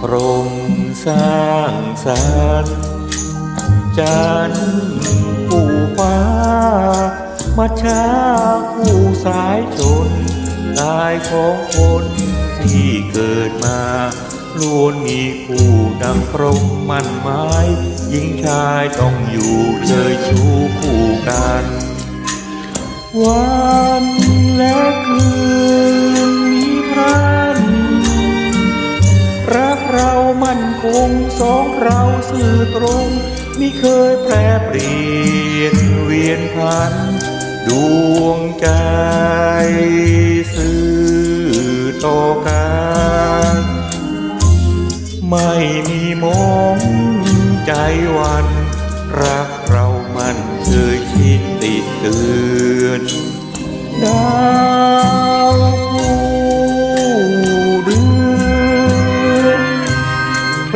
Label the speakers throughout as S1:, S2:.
S1: พรมสร้างสรรค์จันผู้ฟ้ามาช้าผู้สายชนกายของคนที่เกิดมาล้วนมีคู่ดังพรหมมันไม้หญิงชายต้องอยู่เคยชูคู่กัน วันและคืน ตรงมิเคยแปรเปลี่ยนเวียนพันดวงใจสื่อต่อกันไม่มีมองใจหวัน รักเรามันเคยคิดติดเตือนด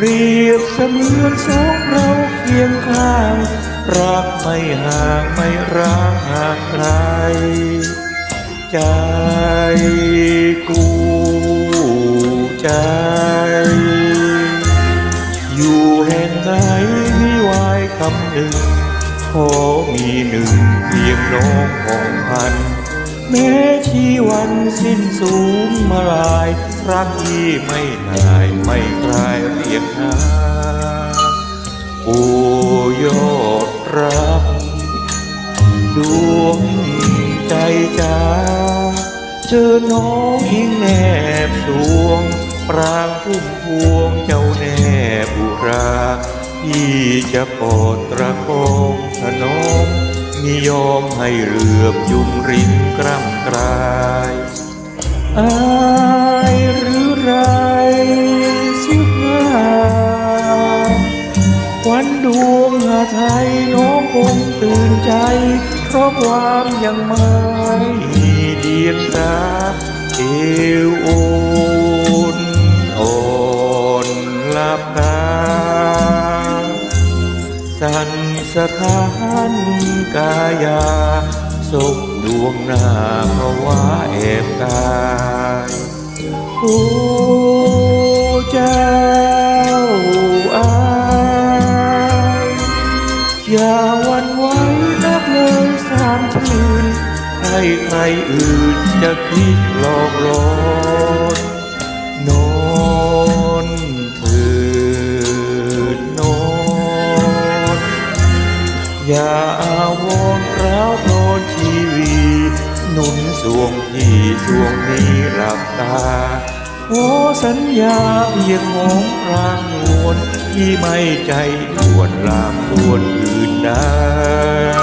S1: รียบเสมือนสองเราเคียงข้าง รักไม่ห่างไม่ร้างห่างไกล ใจกูใจ อยู่แห่งไหนมีวายคำหนึ่งขอมีหนึ่งเพียงน้องของพัน แม้ชีวันสิ้นสูงมาลายรักที่ไม่นายไม่คลายเรียกหาโอ้ยอดรักดวงใจจ้าเจอน้องอิงแนบสวง ปรางพุ่มพวงเจ้าแนบบุราพี่จะกอดระโกงถนอ มียอมให้เรือมยุ่มริมกร่ำกรายอายหรือไรสุดงามวันดวงหาไทยน้องคงตื่นใจ เพราะความยังไม่เดียงสาเอวโอ สถานกายาศพดวงหน้าเพราะว่าแอบกายโอ้เจ้าอายอย่าวันไว้นับเลยสามคืนใครใครอื่นจะคิดหลอกหลอน อย่าอาวรณ์ร้าวโทนชีวี หนุนสวงที่สวงนี้หลับตา โอสัญญาเพียงของรางนวลที่ไม่ใจด่วนลามลวนอื่นได้